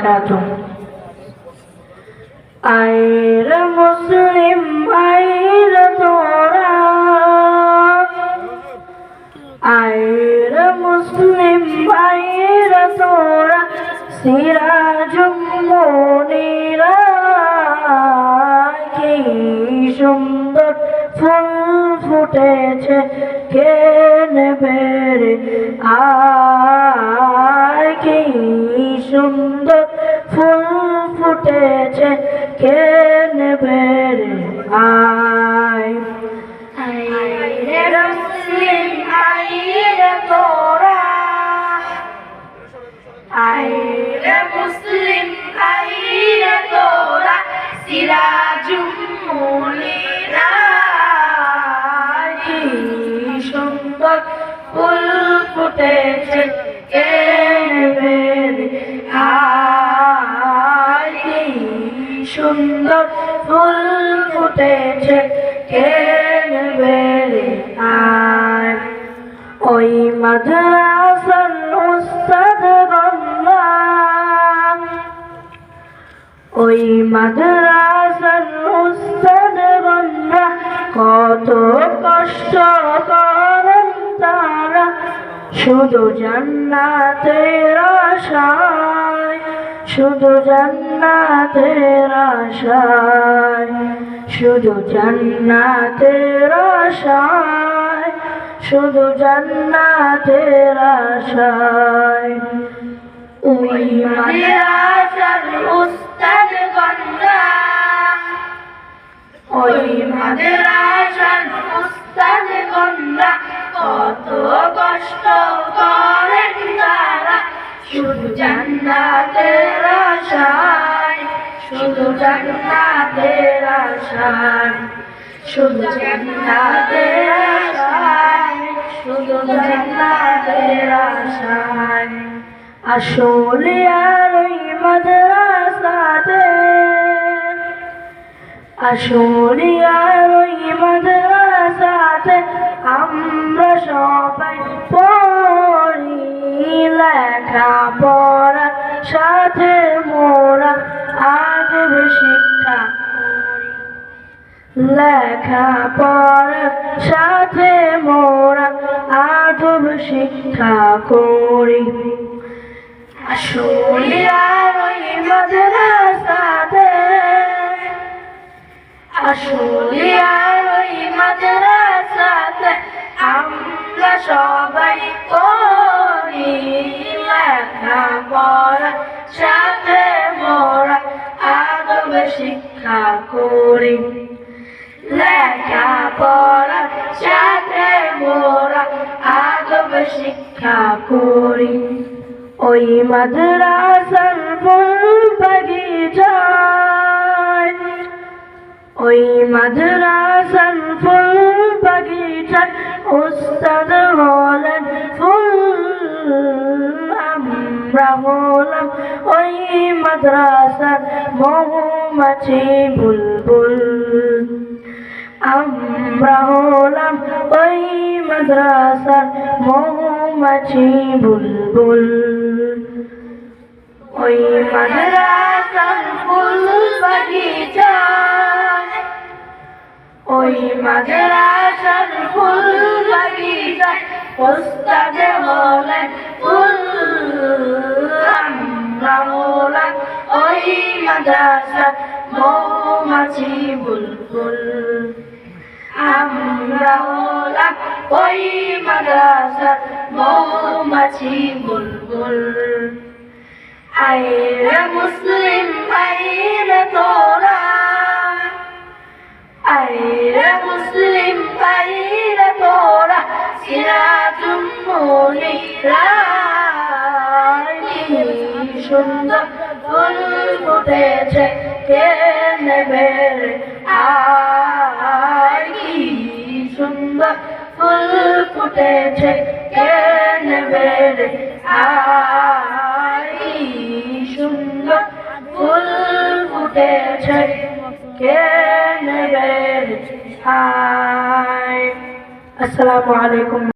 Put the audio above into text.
وبركاته আইর মুসলিম আইর তোরা আইর মুসলিম আইর তোরা সিরাজুম মনিরা কি সুন্দর ফুল ফুটেছে কে নেবে রে আয় কি সুন্দর ফুল ফুটেছে কে নেবে রে? আয় আইরে মুসলিম আইরে তোরা। আইরে মুসলিম আইরে তোরা। সিরাজুম ফুটেছে, কে নেবে রে আয় ওই মাদ্রাসার উস্তাদ ওই মাদ্রাসার উস্তাদ গঙ্গা কত কষ্ট করেন তারা। শুধু জান্নাতের আশায়, শুধু জান্নাতের আশায়। শুধু জান্নাতের আশায়, শুধু জান্নাতের আশায়। ওই মাদ্রাসার উস্তাদ ওই মাদ্রাসার উস্তাদ গঙ্গা কত কষ্ট করেন তারা, শুধু জান্নাতের আশায়। শুধু জান্নাতের আশায়, শুধু জান্নাতের আশায়, শুধু জান্নাতের আশায়। আসলে আর ওই মাদ্রাসাতে, আসলে আর ওই মাদ্রাসাতে আমরা সবাই পড়ি লেখা পড়ার সাথে মোরা আজ শিক্ষা লেখা পড়ার সাথে মোরা আদব শিক্ষা করি। আসলে আর ওই মাদ্রাসাতে আসলে আর ওই মাদ্রাসাতে আমরা সবাই লেখা পড়ার সাথে মোরা আদব শিক্ষা করি। ওই মাদ্রাসার ফুল বাগিচায়, ওই মাদ্রাসার ফুল বাগিচায় উস্তাদ হলেন ফুল আমরা হলাম ওই মাদ্রাসার মৌমাছি বুলবুল। আমরা হলাম ওই মাদ্রাসার মৌমাছি বুলবুল ওই মাদ্রাসার ফুল বাগিচা, ওই মাদ্রাসার ফুল বাগিচা, ওস্তাদ হলেন ফুল আমরা হলাম ওই মাদ্রাসার মৌমাছি বুলবুল আমরা হলাম ওই মাদ্রাসার মৌমাছি বুলবুল। আইরে মুসলিম, আইরে তোরা। আইরে মুসলিম, আইরে তোরা। সিরাজুম মুনিরা। সুন্দর ফুল ফুটেছে, কে নেবে রে? ফুল ফুটেছে কেন বেড়ে আই? সুন্দর ফুল ফুটেছে কেন বেড়ে আয় আসসালামু আলাইকুম।